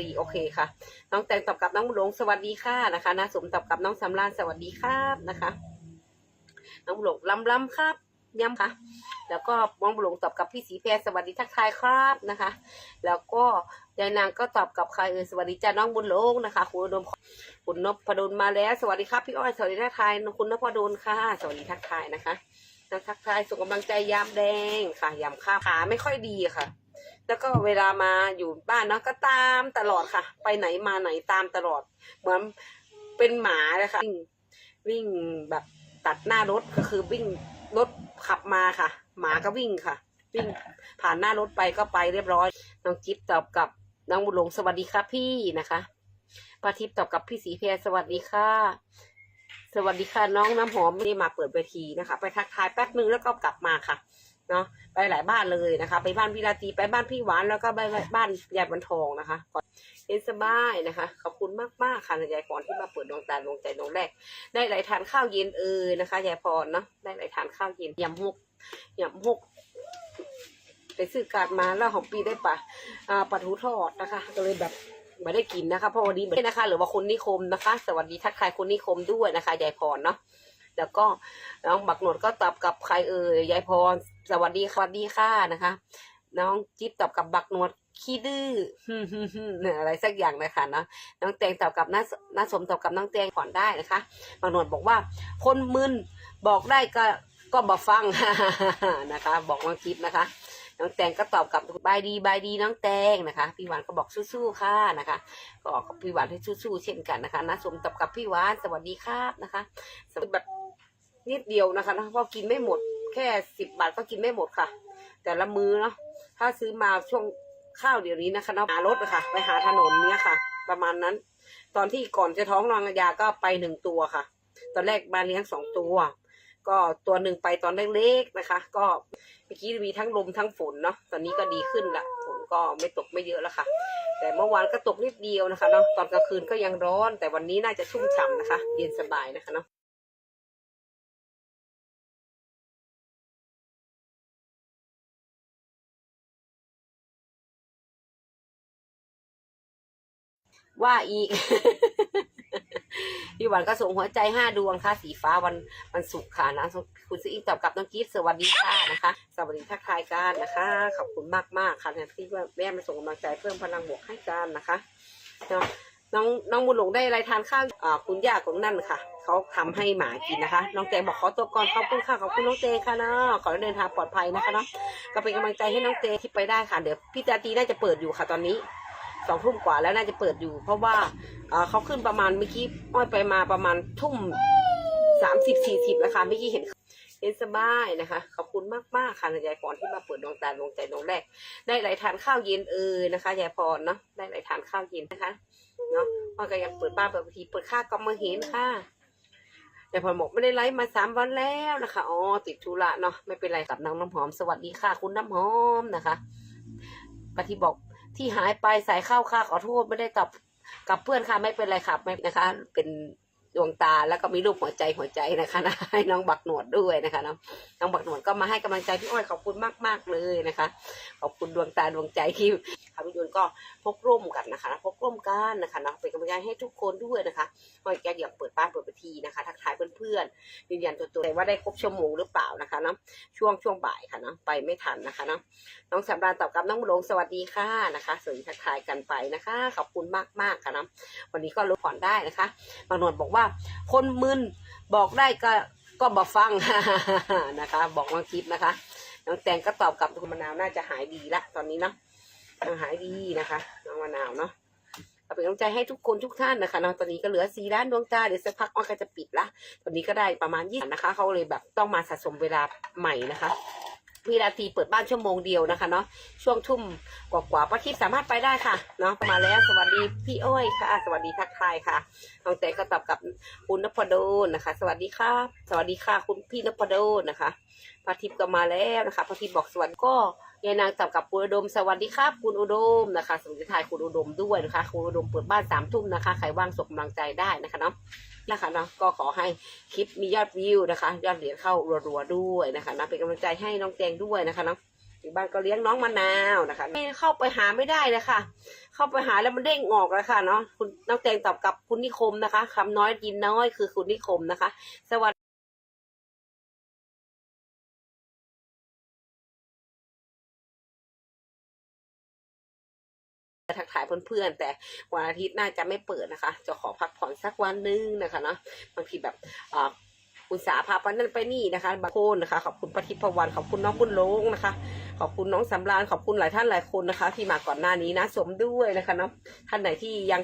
ดีโอเคค่ะ น้องแตงตอบกับน้องบุญหลงสวัสดีค่ะนะคะนาสมตอบกับน้องสำรานสวัสดีครับนะคะ น้องบุญหลงลำลำครับย้ำค่ะ แล้วก็น้องบุญหลงตอบกับพี่สีแพรสวัสดีทักทายครับนะคะ แล้วก็ยายนางก็ตอบกับใครเออสวัสดีจ้าน้องบุญหลงนะคะคุณอุดมคุณนพดลมาแล้ว สวัสดีครับพี่อ้อยสวัสดีทักทายคุณนพดลค่ะ สวัสดีทักทายนะคะทักทายส่งกำลังใจยามแดงค่ะยามข้าวขาไม่ค่อยดีค่ะ แล้วก็เวลามาอยู่บ้านเนาะก็ตามตลอดค่ะ ไปไหนมาไหนตามตลอด เหมือนเป็นหมาเลยค่ะวิ่งวิ่งแบบตัดหน้ารถก็คือวิ่งรถขับมาค่ะ หมาก็วิ่งค่ะ วิ่งผ่านหน้ารถไปก็ไปเรียบร้อย น้องจิ๊บตอบกับน้องบุญหลงสวัสดีครับพี่นะคะป้าทิพย์ตอบกับพี่สีเพรสวัสดีค่ะ สวัสดีค่ะน้องน้ำหอมไม่ได้มาเปิดเวทีนะคะ ไปทักทายแป๊บนึงแล้วก็กลับมาค่ะ เนาะไปหลายบ้านเลยนะคะ ไปบ้านพี่ราตรีไปบ้านพี่หวานแล้วก็ไปบ้านยายบันทองนะคะก่อนเย็นสบายนะคะ ขอบคุณมากมากค่ะยายพรที่มาเปิดดวงตาดวงใจดวงแรก ได้ไหลทานข้าวเย็นเอ่ยนะคะยายพรเนาะได้ไหลทานข้าวเย็นยำฮกยำฮกไปซื้อการมาแล้วของปีได้ปะอ่าปลาทูทอดนะคะ ก็เลยแบบม่ได้กินนะคะพราะวันนี้ไม่นะคะ หรือว่าคุณนิคมนะคะ สวัสดีทักทายคุณนิคมด้วยนะคะยายพรเนาะ แล้วก็น้องบักหนวดก็ตอบกับใครเอ่ยยายพร สวัสดีสวัสดีค่ะนะคะ น้องจิ๊บตอบกับบักหนวดขี้ดื้ออะไรสักอย่างนะคะเนาะน้องแตงตอบกับน้าน้าสมตอบกับน้องแตงก่อนได้นะคะบักหนวดบอกว่า คนมึนบอกได้ก็ก็บอกฟังนะคะ บอกน้องจิ๊บนะคะน้องแตงก็ตอบกลับบายดีบายดีน้องแตงนะคะ พี่หวานก็บอกสู้ๆค่ะนะคะก็บอกกับพี่หวานให้สู้ๆเช่นกันนะคะน้าสมตอบกับพี่หวานสวัสดีครับนะคะสวัสดีแบบ นิดเดียวนะคะนะเพราะกินไม่หมด แค่สิบบาทก็กินไม่หมดค่ะ แต่ละมื้อเนาะถ้าซื้อมาช่วงข้าวเดี๋ยวนี้นะคะเนาะหารถอะค่ะไปหาถนนเนี้ยค่ะ ประมาณนั้น ตอนที่ก่อนจะท้องนางยาก็ไปหนึ่งตัวค่ะ ตอนแรกมาเลี้ยงสองตัว ก็ตัวหนึ่งไปตอนเล็กๆนะคะ ก็เมื่อกี้มีทั้งลมทั้งฝนเนาะตอนนี้ก็ดีขึ้นละฝนก็ไม่ตกไม่เยอะแล้วค่ะ แต่เมื่อวานก็ตกนิดเดียวนะคะเนาะตอนกลางคืนก็ยังร้อน แต่วันนี้น่าจะชุ่มฉ่ำนะคะ เย็นสบายนะคะเนาะ ว่าอีก พี่หวานก็ส่งหัวใจห้าดวงค่ะ สีฟ้าวันวันศุกร์ค่ะนะคุณซีอิงตอบกับน้องกิฟสวัสดีค่ะนะคะ สวัสดีทักทายกันนะคะ ขอบคุณมากมากค่ะที่ว่าแม่มาส่งกำลังใจเพิ่มพลังบวกให้กันนะคะน้องน้องบุญหลงได้อะไรทานข้าวคุณย่าของนั่นค่ะเขาทำให้หมากินนะคะ น้องแตงบอกขอตัวก่อนขอบคุณค่ะขอบคุณน้องเตงค่ะเนาะขอให้เดินทางปลอดภัยนะคะเนาะก็เป็นกำลังใจให้น้องเตงที่ไปได้ค่ะเดี๋ยวพี่ตาตีน่าจะเปิดอยู่ค่ะตอนนี้ สองทุ่มกว่าแล้วน่าจะเปิดอยู่ เพราะว่าเขาขึ้นประมาณเมื่อกี้อ้อยไปมาประมาณทุ่มสามสิบสี่สิบแล้วค่ะเมื่อกี้เห็นเห็นสบายนะคะ ขอบคุณมากมากค่ะยายพรที่มาเปิดดวงตาดวงใจดวงแรก ได้ไหลทานข้าวเย็นเอ่ยนะคะยายพรเนาะได้ไหลทานข้าวเย็นนะคะเนาะอ้อยก็ยังเปิดบ้านเปิดพิธีเปิดค่าก็มาเห็นค่ะยายพรบอกไม่ได้ไลฟ์มาสามวันแล้วนะคะ อ๋อ ติดธุระเนาะ ไม่เป็นไรกับน้องน้ำหอม สวัสดีค่ะ คุณน้ำหอมนะคะปฏิบอก ที่หายไปสายเข้าค่ะขอโทษไม่ได้ตอบกับเพื่อนค่ะไม่เป็นไรค่ะไม่นะคะ เป็น ดวงตาแล้วก็มีรูปหัวใจหัวใจนะคะนะให้น้องบักหนวดด้วยนะคะน้องน้องบักหนวดก็มาให้กำลังใจพี่อ้อยขอบคุณมากมากเลยนะคะ ขอบคุณดวงตาดวงใจที่ทำยนก็พกร่วมกันนะคะพกร่วมกันนะคะเนาะเป็นกำลังใจให้ทุกคนด้วยนะคะอ้อยแกอยากเปิดบ้านเปิดประทีนะคะ ทักทายเพื่อนๆยืนยันตัวตนว่าได้ครบชั่วโมงหรือเปล่านะคะเนาะช่วงช่วงบ่ายค่ะเนาะไปไม่ทันนะคะเนาะน้องสำราญตอบกับน้องบุญหลงสวัสดีค่ะนะคะสวัสดีทักทายกันไปนะคะ ขอบคุณมากมากค่ะนะวันนี้ก็รู้ผ่อนได้นะคะบางหนวดบอกว่าคนมึนบอกได้ก็ก็บอกฟังนะคะ บอกน้องทิพย์นะคะน้องแตงก็ตอบกลับคุณมะนาวน่าจะหายดีละตอนนี้เนาะหายดีนะคะน้องมะนาวเนาะเอาเป็นกำลังใจให้ทุกคนทุกท่านนะคะเนาะตอนนี้ก็เหลือสี่ล้านดวงตาเดี๋ยวสักพักมันก็จะปิดละตอนนี้ก็ได้ประมาณยี่สิบนะคะเขาเลยแบบต้องมาสะสมเวลาใหม่นะคะ วินาตรีเปิดบ้านชั่วโมงเดียวนะคะเนาะช่วงทุ่มกว่าๆป้าทิพย์สามารถไปได้ค่ะเนาะมาแล้วสวัสดีพี่อ้อยค่ะ สวัสดีทักทายค่ะน้องแต่ก็ตอบกับคุณนพดลนะคะ สวัสดีค่ะ สวัสดีค่ะคุณพี่นพดลนะคะป้าทิพย์ก็มาแล้วนะคะป้าทิพย์บอกสวัสดีก็ ยายนางตอบกับคุณอุดมสวัสดีครับ คุณอุดมนะคะสวัสดีทายคุณอุดมด้วยนะคะคุณอุดมเปิดบ้านสามทุ่มนะคะใครว่างส่งกำลังใจได้นะคะเนาะนะคะเนาะก็ขอให้คลิปมียอดวิวนะคะ ยอดเหรียญเข้ารัวๆด้วยนะคะนะเป็นกำลังใจให้น้องแจงด้วยนะคะเนาะที่บ้านก็เลี้ยงน้องมะนาวนะคะไม่เข้าไปหาไม่ได้เลยค่ะ เข้าไปหาแล้วมันเด้งออกแล้วค่ะเนาะคุณน้องแตงตอบกับคุณนิคมนะคะคำน้อยกินน้อยคือคุณนิคมนะคะ สวัสดี ทักทายเพื่อนๆ แต่วันอาทิตย์น่าจะไม่เปิดนะคะ จะขอพักผ่อนสักวันหนึงนะคะเนาะบางทีแบบอ่าอุตสาหพาไปนั่นไปนี่นะคะบางคนนะคะ ขอบคุณปฏิพวันขอบคุณน้องบุญหลงนะคะ ขอบคุณน้องสำรานขอบคุณหลายท่านหลายคนนะคะ ที่มาก่อนหน้านี้นะสมด้วยนะคะเนาะท่านไหนที่ยัง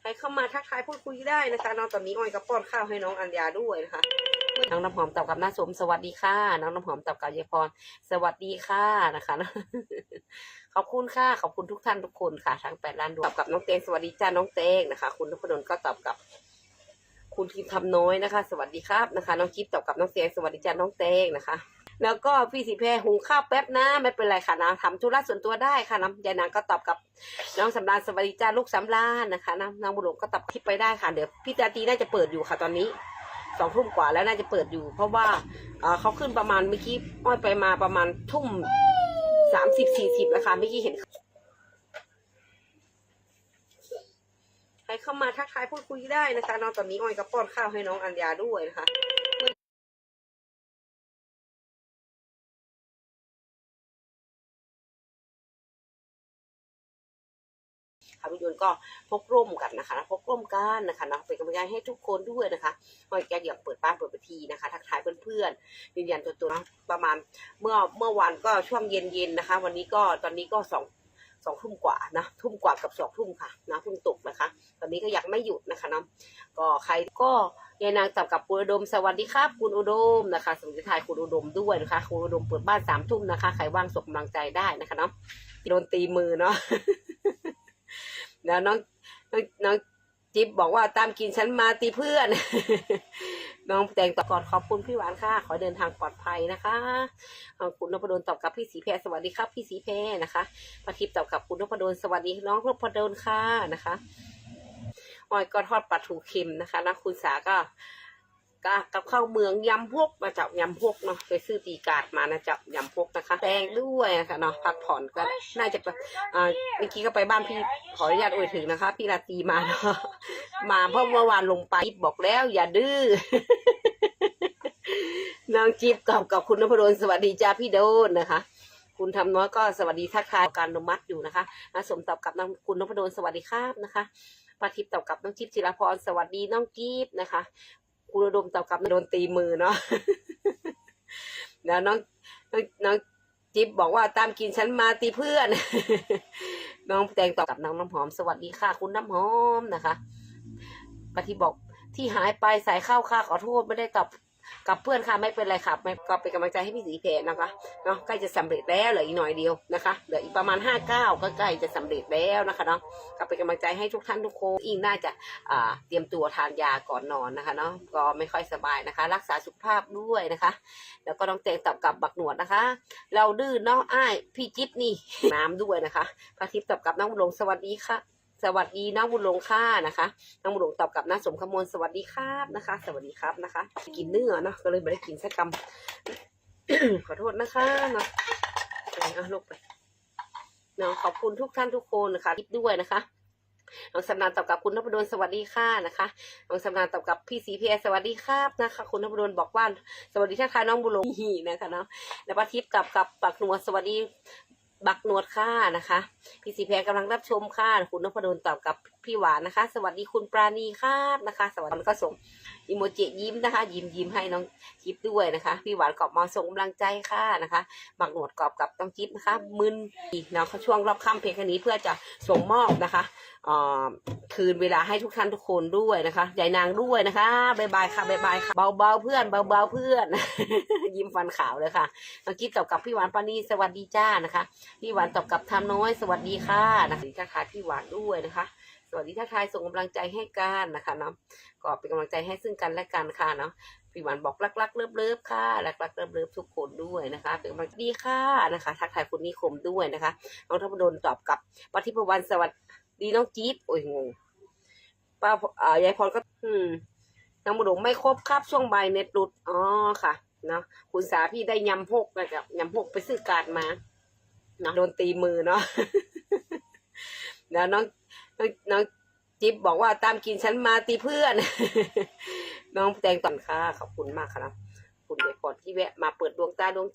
ใครเข้ามาทักทายพูดคุยได้นะคะน้องตอนนี้อ้อยก็ป้อนข้าวให้น้องอัญญาด้วยนะคะ น้องน้ำหอมตอบกับน้าสมสวัสดีค่ะ น้องน้ำหอมตอบกับยายพร สวัสดีค่ะนะคะ ขอบคุณค่ะขอบคุณทุกท่านทุกคนค่ะทั้งแปดล้านดวงตอบกับน้องเตงสวัสดีจ้าน้องเตงนะคะ คุณนพดลก็ตอบกับคุณทีมทำน้อยนะคะ สวัสดีครับนะคะ น้องจิ๊บตอบกับน้องเตงสวัสดีจ้าน้องเตงนะคะ แล้วก็พี่สีแพรหุงข้าวแป๊บนะไม่เป็นไรค่ะนะทำธุระส่วนตัวได้ค่ะน้ำยายนางก็ตอบกับน้องสำรานสวัสดีจ้าลูกสำรานนะคะน้ำนางบุญหลงก็ตอบทิปไปได้ค่ะเดี๋ยวพี่ตาตีน่าจะเปิดอยู่ค่ะตอนนี้ สองทุ่มกว่าแล้วน่าจะเปิดอยู่ เพราะว่าเขาขึ้นประมาณเมื่อกี้อ้อยไปมาประมาณทุ่มสามสิบสี่สิบแล้วค่ะเมื่อกี้เห็นใครเข้ามาทักทายพูดคุยได้นะคะน้องตอนนี้อ้อยก็ป้อนข้าวให้น้องอัญญาด้วยนะคะ ค่ะพี่ยนต์ก็พกร่มกันนะคะพกร่มกันนะคะเนาะเป็นกำลังใจให้ทุกคนด้วยนะคะอ้อยแกอยากเปิดบ้านเปิดประทีนะคะ ทักทายเพื่อนๆยืนยันตัวตนนะประมาณเมื่อเมื่อวานก็ช่วงเย็นๆนะคะ วันนี้ก็ตอนนี้ก็สองสองทุ่มกว่านะทุ่มกว่ากับสองทุ่มค่ะนะเพิ่งตกนะคะ ตอนนี้ก็ยังไม่หยุดนะคะเนาะก็ใครก็ยายนางตอบกับคุณอุดมสวัสดีครับคุณอุดมนะคะสวัสดีทายคุณอุดมด้วยนะคะคุณอุดมเปิดบ้านสามทุ่มนะคะใครว่างส่งกำลังใจได้นะคะเนาะโดนตีมือเนาะ แล้วน้องน้องน้องจิ๊บบอกว่าตามกินฉันมาตีเพื่อน น้องแต่งตอบกอดขอบคุณพี่หวานค่ะ ขอเดินทางปลอดภัยนะคะขอบคุณนพดลตอบกับพี่สีแพรสวัสดีครับพี่สีแพรนะคะปาทิพย์ตอบกับคุณนพดลสวัสดีน้องนพดลค่ะนะคะออยก็ทอดปลาทูเค็มนะคะนะคุณสาก็ ก็กับข้าวเมืองยำพวกมาจากยำพวกเนาะไปซื้อตีกาดมานะจับยำพวกนะคะแตงด้วยนะคะเนาะพักผ่อนก็น่าจะไปอ่าเมื่อกี้ก็ไปบ้านพี่ขออนุญาตเอ่ยถึงนะคะ พี่ราตรีมาเนาะมาเพราะเมื่อวานลงไปบอกแล้ว อย่าดื้อน้องจิ๊บตอบกับคุณนพดลสวัสดีจ้าพี่โดนนะคะคุณทำน้อยก็สวัสดีทักทายการอนุมัติอยู่นะคะอาสมตอบกับน้องคุณนพดลสวัสดีครับนะคะปาทิพย์ตอบกับน้องจิ๊บจิรพรสวัสดีน้องจิ๊บนะคะ คุณระดมตอบกับโดนตีมือเนาะแล้วน้องน้องน้องจิ๊บบอกว่าตามกินฉันมาตีเพื่อน น้องแตงตอบกับน้องน้ำหอมสวัสดีค่ะ คุณน้ำหอมนะคะปฏิบอกที่หายไปสายเข้าค่ะขอโทษไม่ได้ตอบ กับเพื่อนค่ะไม่เป็นไรค่ะไม่ก็เป็นกำลังใจให้พี่สีเพนะคะเนาะใกล้จะสำเร็จแล้วเหลืออีกหน่อยเดียวนะคะเหลืออีกประมาณห้าเก้าก็ใกล้จะสำเร็จแล้วนะคะเนาะก็เป็นกำลังใจให้ทุกท่านทุกคนอิงน่าจะเตรียมตัวทานยาก่อนนอนนะคะเนาะก็ไม่ค่อยสบายนะคะ รักษาสุขภาพด้วยนะคะ แล้วก็น้องเตงตอบกับบักหนวดนะคะ เราดื้อน้องอ้ายพี่จิ๊บนี่น้ำด้วยนะคะพระทิพย์ตอบกับน้องลงสวัสดีค่ะ สวัสดีน้องบุญหลงค่ะนะคะน้องบุญหลงตอบกลับน้าสมขมลสวัสดีครับนะคะ สวัสดีครับนะคะ กินเนื้อเนาะก็เลยไม่ได้กินสักคำขอโทษนะคะเนาะเอาลูกไปเนาะขอบคุณทุกท่านทุกคนนะคะทิปด้วยนะคะน้องสำนานตอบกับคุณนพดลสวัสดีค่ะนะคะน้องสำนานตอบกับพี่สีเพียสวัสดีครับนะคะ คุณนพดลบอกว่าสวัสดีทักทายน้องบุญหลงฮีนะคะเนาะแล้วป้าทิพย์กับกับปักหนวดสวัสดี บักนวดค่านะคะ พี่สีแพรกำลังรับชมค่ะคุณนพดลตอบกับ พี่หวานนะคะ สวัสดีคุณปราณีครับนะคะ สวัสดีก็ส่งอิโมจิยิ้มนะคะ ยิ้มยิ้มให้น้องจิ๊บด้วยนะคะ พี่หวานกอบมาส่งกำลังใจค่ะนะคะบักหนวดกอบกับน้องจิ๊บนะคะมึนเนาะเขาช่วงรอบค่ำเพียงคนี้เพื่อจะส่งมอบนะคะออคืนเวลาให้ทุกท่านทุกคนด้วยนะคะยายนางด้วยนะคะบายบายค่ะบายบายค่ะเบาๆเพื่อนเบาๆเพื่อน ยิ้มฟันขาวเลยค่ะน้องจิ๊บตอบกับพี่หวานปานีสวัสดีจ้านะคะ พี่หวานตอบกับทำน้อยสวัสดีค่ะนะคะพี่หวานด้วยนะคะ สวัสดีทักทายส่งกำลังใจให้กันนะคะเนาะก็เป็นกำลังใจให้ซึ่งกันและกันค่ะเนาะพี่หวานบอกรักๆเลิฟเลิฟๆค่ะรักรักๆเลิฟเลิฟๆทุกคนด้วยนะคะ เป็นกำลังดีค่ะนะคะ ทักทายคุณนิคมด้วยนะคะน้องธพดลตอบกับปฏิพวันสวัสดีน้องจี๊ดโอ้ยงงป้าอ่ายายพรก็อืมน้องบุดงไม่ครบครับช่วงใบเน็ตหลุดอ๋อค่ะเนาะคุณสาพี่ได้ยำหกนะครับยำหกไปซื้อการดมาเนาะโดนตีมือเนาะแล้วน้อง น้องจิ๊บบอกว่าตามกินฉันมาตีเพื่อน น้องแตงต่อนค่ะขอบคุณมากครับ คุณเดชพรที่แวะมาเปิดดวงตาดวงใจ